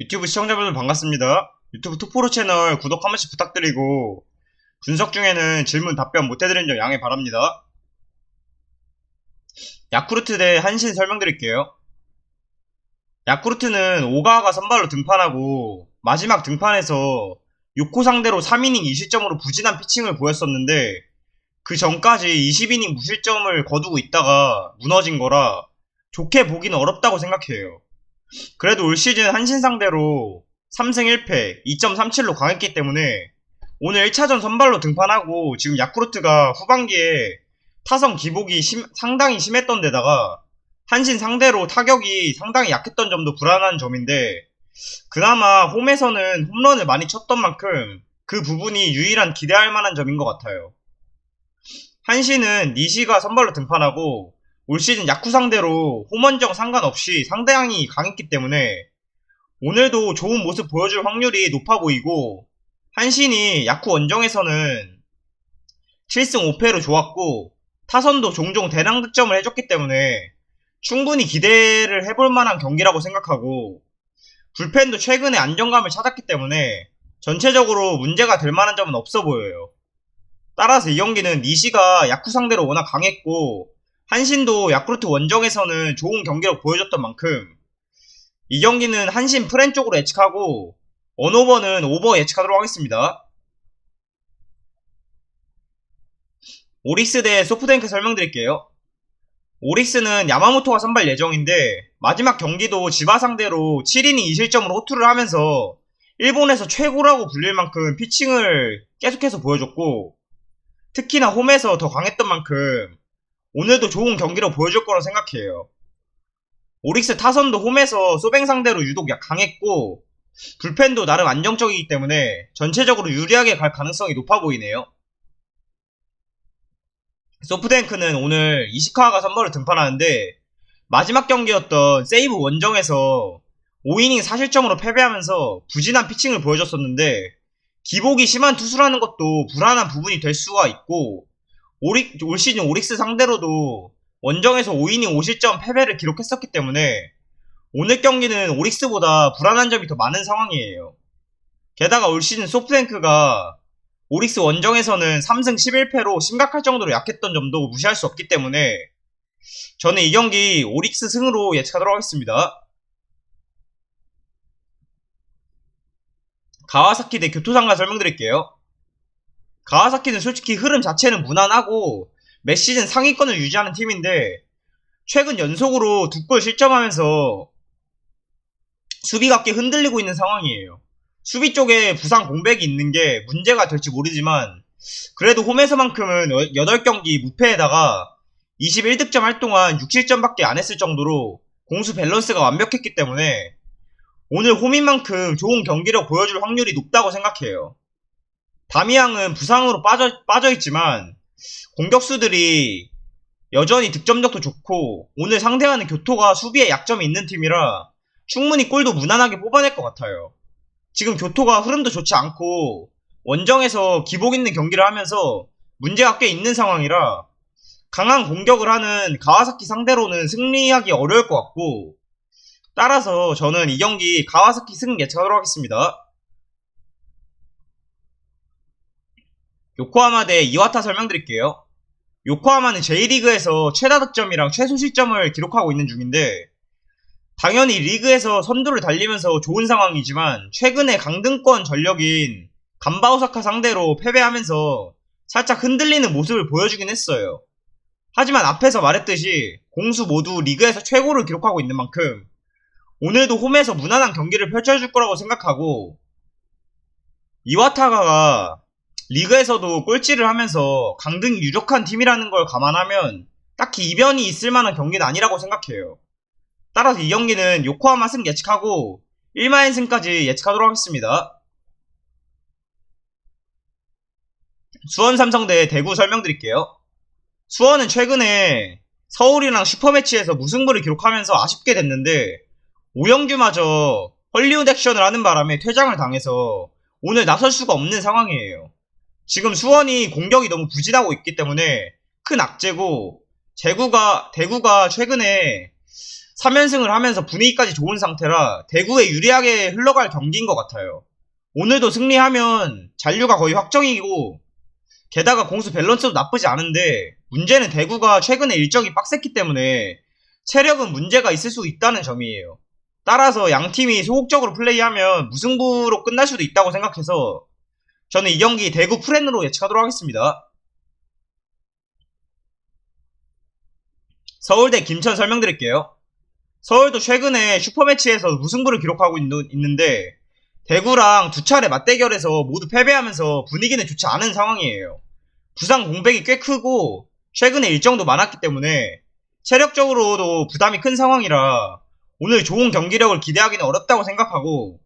유튜브 시청자분들 반갑습니다. 유튜브 투포로 채널 구독 한 번씩 부탁드리고 분석 중에는 질문 답변 못해드린 점 양해 바랍니다. 야쿠르트 대 한신 설명드릴게요. 야쿠르트는 오가가 선발로 등판하고 마지막 등판에서 6호 상대로 3이닝 2실점으로 부진한 피칭을 보였었는데 그 전까지 20이닝 무실점을 거두고 있다가 무너진 거라 좋게 보기는 어렵다고 생각해요. 그래도 올 시즌 한신 상대로 3승 1패 2.37로 강했기 때문에 오늘 1차전 선발로 등판하고 지금 야쿠르트가 후반기에 타성 기복이 심- 상당히 심했던 데다가 한신 상대로 타격이 상당히 약했던 점도 불안한 점인데 그나마 홈에서는 홈런을 많이 쳤던 만큼 그 부분이 유일한 기대할 만한 점인 것 같아요. 한신은 니시가 선발로 등판하고 올 시즌 야쿠 상대로 홈원정 상관없이 상당히 강했기 때문에 오늘도 좋은 모습 보여줄 확률이 높아 보이고 한신이 야쿠 원정에서는 7승 5패로 좋았고 타선도 종종 대량 득점을 해줬기 때문에 충분히 기대를 해볼 만한 경기라고 생각하고 불펜도 최근에 안정감을 찾았기 때문에 전체적으로 문제가 될 만한 점은 없어 보여요. 따라서 이 경기는 니시가 야쿠 상대로 워낙 강했고 한신도 야쿠르트 원정에서는 좋은 경기력 보여줬던 만큼 이 경기는 한신 프렌 쪽으로 예측하고 원오버는 오버 예측하도록 하겠습니다. 오릭스 대 소프트뱅크 설명드릴게요. 오릭스는 야마모토가 선발 예정인데 마지막 경기도 지바 상대로 7이닝 2실점으로 호투를 하면서 일본에서 최고라고 불릴 만큼 피칭을 계속해서 보여줬고 특히나 홈에서 더 강했던 만큼 오늘도 좋은 경기로 보여줄 거라 생각해요. 오릭스 타선도 홈에서 소뱅 상대로 유독 약 강했고 불펜도 나름 안정적이기 때문에 전체적으로 유리하게 갈 가능성이 높아 보이네요. 소프트뱅크는 오늘 이시카와가 선발을 등판하는데 마지막 경기였던 세이브 원정에서 5이닝 4실점으로 패배하면서 부진한 피칭을 보여줬었는데 기복이 심한 투수라는 것도 불안한 부분이 될 수가 있고 오릭, 올 시즌 오릭스 상대로도 원정에서 5이닝 5실점 패배를 기록했었기 때문에 오늘 경기는 오릭스보다 불안한 점이 더 많은 상황이에요. 게다가 올 시즌 소프트뱅크가 오릭스 원정에서는 3승 11패로 심각할 정도로 약했던 점도 무시할 수 없기 때문에 저는 이 경기 오릭스 승으로 예측하도록 하겠습니다. 가와사키 대 교토상가 설명드릴게요. 가와사키는 솔직히 흐름 자체는 무난하고 매 시즌 상위권을 유지하는 팀인데 최근 연속으로 두 골 실점하면서 수비가 꽤 흔들리고 있는 상황이에요. 수비 쪽에 부상 공백이 있는 게 문제가 될지 모르지만 그래도 홈에서만큼은 8경기 무패에다가 21득점 할 동안 6실점밖에 안 했을 정도로 공수 밸런스가 완벽했기 때문에 오늘 홈인 만큼 좋은 경기력 보여줄 확률이 높다고 생각해요. 다미양은 부상으로 빠져, 빠져있지만 공격수들이 여전히 득점력도 좋고 오늘 상대하는 교토가 수비에 약점이 있는 팀이라 충분히 골도 무난하게 뽑아낼 것 같아요. 지금 교토가 흐름도 좋지 않고 원정에서 기복 있는 경기를 하면서 문제가 꽤 있는 상황이라 강한 공격을 하는 가와사키 상대로는 승리하기 어려울 것 같고 따라서 저는 이 경기 가와사키 승 예측하도록 하겠습니다. 요코하마 대 이와타 설명드릴게요. 요코하마는 J리그에서 최다 득점이랑 최소 실점을 기록하고 있는 중인데 당연히 리그에서 선두를 달리면서 좋은 상황이지만 최근에 강등권 전력인 감바오사카 상대로 패배하면서 살짝 흔들리는 모습을 보여주긴 했어요. 하지만 앞에서 말했듯이 공수 모두 리그에서 최고를 기록하고 있는 만큼 오늘도 홈에서 무난한 경기를 펼쳐줄 거라고 생각하고 이와타가가 리그에서도 꼴찌를 하면서 강등 유력한 팀이라는 걸 감안하면 딱히 이변이 있을 만한 경기는 아니라고 생각해요. 따라서 이 경기는 요코하마 승 예측하고 1마인승까지 예측하도록 하겠습니다. 수원 삼성 대 대구 설명드릴게요. 수원은 최근에 서울이랑 슈퍼매치에서 무승부를 기록하면서 아쉽게 됐는데 오영규마저 헐리우드 액션을 하는 바람에 퇴장을 당해서 오늘 나설 수가 없는 상황이에요. 지금 수원이 공격이 너무 부진하고 있기 때문에 큰 악재고 제구가 대구가 최근에 3연승을 하면서 분위기까지 좋은 상태라 대구에 유리하게 흘러갈 경기인 것 같아요. 오늘도 승리하면 잔류가 거의 확정이고 게다가 공수 밸런스도 나쁘지 않은데 문제는 대구가 최근에 일정이 빡셌기 때문에 체력은 문제가 있을 수 있다는 점이에요. 따라서 양 팀이 소극적으로 플레이하면 무승부로 끝날 수도 있다고 생각해서 저는 이 경기 대구 프렌으로 예측하도록 하겠습니다. 서울대 김천 설명드릴게요. 서울도 최근에 슈퍼매치에서 무승부를 기록하고 있는, 데 대구랑 두 차례 맞대결에서 모두 패배하면서 분위기는 좋지 않은 상황이에요. 부상 공백이 꽤 크고 최근에 일정도 많았기 때문에 체력적으로도 부담이 큰 상황이라 오늘 좋은 경기력을 기대하기는 어렵다고 생각하고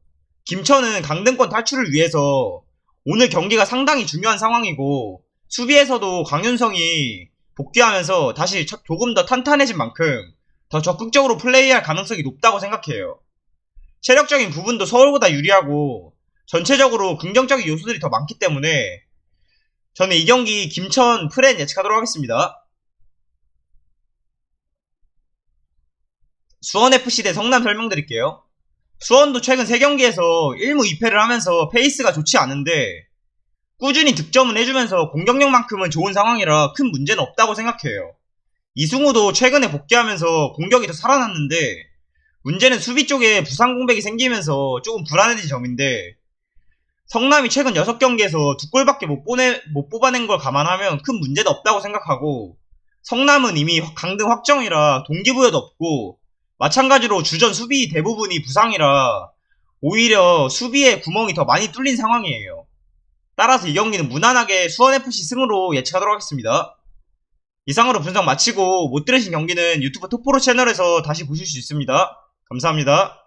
김천은 강등권 탈출을 위해서 오늘 경기가 상당히 중요한 상황이고 수비에서도 강윤성이 복귀하면서 다시 조금 더 탄탄해진 만큼 더 적극적으로 플레이할 가능성이 높다고 생각해요. 체력적인 부분도 서울보다 유리하고 전체적으로 긍정적인 요소들이 더 많기 때문에 저는 이 경기 김천 프렌 예측하도록 하겠습니다. 수원FC 대 성남 설명드릴게요. 수원도 최근 3경기에서 1무 2패를 하면서 페이스가 좋지 않은데 꾸준히 득점은 해주면서 공격력만큼은 좋은 상황이라 큰 문제는 없다고 생각해요. 이승우도 최근에 복귀하면서 공격이 더 살아났는데 문제는 수비 쪽에 부상 공백이 생기면서 조금 불안해진 점인데 성남이 최근 6경기에서 두 골밖에 못, 보내, 못 뽑아낸 걸 감안하면 큰 문제도 없다고 생각하고 성남은 이미 강등 확정이라 동기부여도 없고 마찬가지로 주전 수비 대부분이 부상이라 오히려 수비에 구멍이 더 많이 뚫린 상황이에요. 따라서 이 경기는 무난하게 수원FC 승으로 예측하도록 하겠습니다. 이상으로 분석 마치고 못 들으신 경기는 유튜브 톡프로 채널에서 다시 보실 수 있습니다. 감사합니다.